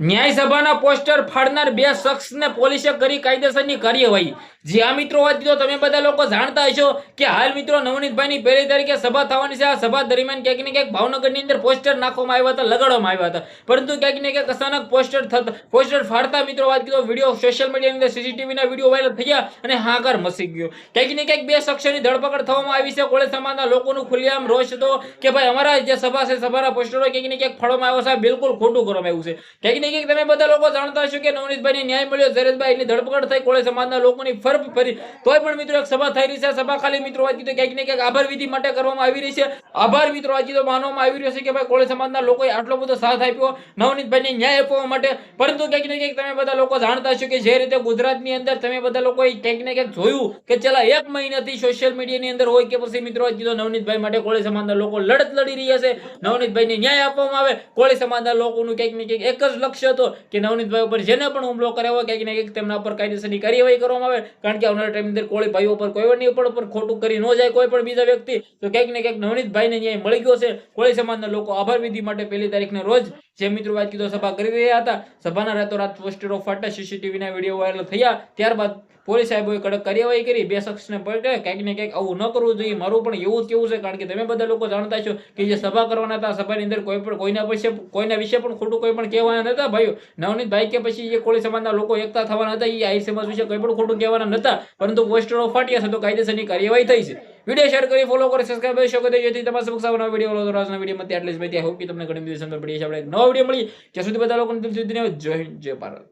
ન્યાય સભાના પોસ્ટર ફાડનાર બે શખ્સને પોલીસે કરી કાયદેસરની કાર્યવાહી. જ્યાં મિત્રો, વાત તો તમે બધા લોકો જાણતા હશો કે હાલ મિત્રો નવનીતભાઈની પહેલી તારીખે સભા થવાની છે. આ સભા દરમિયાન ક્યાંક ને ક્યાંક ભાવનગરની અંદર પોસ્ટર નાખવામાં આવ્યા હતા, લગાડવામાં આવ્યા હતા. પરંતુ ક્યાંક ને ક્યાંક અચાનક પોસ્ટર થતા, પોસ્ટર ફાડતા મિત્રો, વાત કીધો વીડિયો સોશિયલ મીડિયાની અંદર સીસીટીવીના વીડિયો વાયરલ થયા અને હાકાર મસી ગયો. ક્યાંક ને ક્યાંક બે શખ્સોની ધરપકડ થવામાં આવી છે. કોળે સમાજના લોકોનું ખુલ્લેઆમ રોષ હતો કે ભાઈ અમારા જે સભા છે, સભાના પોસ્ટરો ક્યાંક ને ક્યાંક ફાડવામાં આવ્યો છે. બિલકુલ ખોટું કરવામાં આવ્યું છે. ક્યાંક ને ક્યાંક તમે બધા લોકો જાણતા હશો કે નવનીતભાઈને ન્યાય મળ્યો ઝરેશભાઈની ધરપકડ થઈ, કોળે સમાજના લોકોની ફરફ ફરી. તોય પણ મિત્રો એક સભા થઈ રહી છે સભા ખાલી મિત્રો વાત તો ક્યાંક ને ક્યાંક આભાર વિધિ માટે કરવામાં આવી રહી છે. આભાર મિત્રો વાત તો માનવામાં આવી રહ્યો છે કે ભાઈ કોળે સમાજના લોકોએ આટલો બધો સાથ આપ્યો, નવનીતભાઈને ન્યાય આપવા માટે. પરંતુ ક્યાંક ને ક્યાંક તમે બધા લોકો જાણતા હશો કે જે રીતે ગુજરાતની અંદર તમે બધા લોકોએ ક્યાંક ને ક્યાંક જોયું કે છેલ્લા એક મહિનાથી સોશિયલ મીડિયાની અંદર હોય કે પછી મિત્રો વાત તો નવનીતભાઈ માટે કોળી સમાજના લોકો લડત લડી રહ્યા છે. નવનીતભાઈને ન્યાય આપવામાં આવે, કોળી સમાજના લોકોનું ક્યાંક ને ક્યાંક એક જ લક્ષ્ય હતો કે નવનીતભાઈ ઉપર જેને પણ હુમલો કર્યો હોય ક્યાંક ને ક્યાંક તેમના ઉપર કાયદેસરની કાર્યવાહી કરવામાં આવે. કારણ કે આવનારા ટાઈમ અંદર કોળી ભાઈઓ પર કોઈ પણ ઉપર ખોટું કરી ન જાય કોઈ પણ બીજા વ્યક્તિ, તો ક્યાંક ને ક્યાંક નવનીતભાઈને ન્યાય મળી ગયો છે. કોળી સમાજના લોકો આભાર વિધિ માટે પહેલી તારીખના રોજ જે મિત્રો વાત કીધો સભા કરી રહ્યા હતા, સભાના રાતોરાત પોસ્ટરો ફાટા સીસીટીવીના વીડિયો વાયરલ થયા. ત્યારબાદ પોલીસ સાહેબોએ કડક કાર્યવાહી કરી, બે શખ્સને પકડે ક્યાંક ને ક્યાંક આવું ન કરવું જોઈએ, મારું પણ એવું જ કેવું છે, કારણ કે તમે બધા લોકો જાણતા છો કે જે સભા કરવાના હતા, સભાની અંદર કોઈ પણ, કોઈના વિશે કોઈના વિશે પણ ખોટું કોઈ પણ કહેવાના નતા, ભાઈઓ. નવનીતભાઈ કે પછી જે કોળી સમાજના લોકો એકતા થવાના હતા એ આહિર સમાજ વિશે કોઈ પણ ખોટું કહેવાના નતા, પરંતુ પોસ્ટરો ફાટ્યા છે, તો કાયદેસરની કાર્યવાહી થઈ છે. વીડિયો શેર કરી, ફોલો કરી સબસ્ક્રાઇબ કરી શકો જેથી તમારા સમક્ષ આવનારા વીડિયો બોલો તો વિડીયોમાં આટલી જ માહિતી હોપ કે તમને ઘણી બધી સમજ પડી છે આપણે નવો વીડિયો મળી. જ્યાં સુધી બધા લોકોને દિલથી ધન્યવાદ જય હિન્દ, જય ભારત.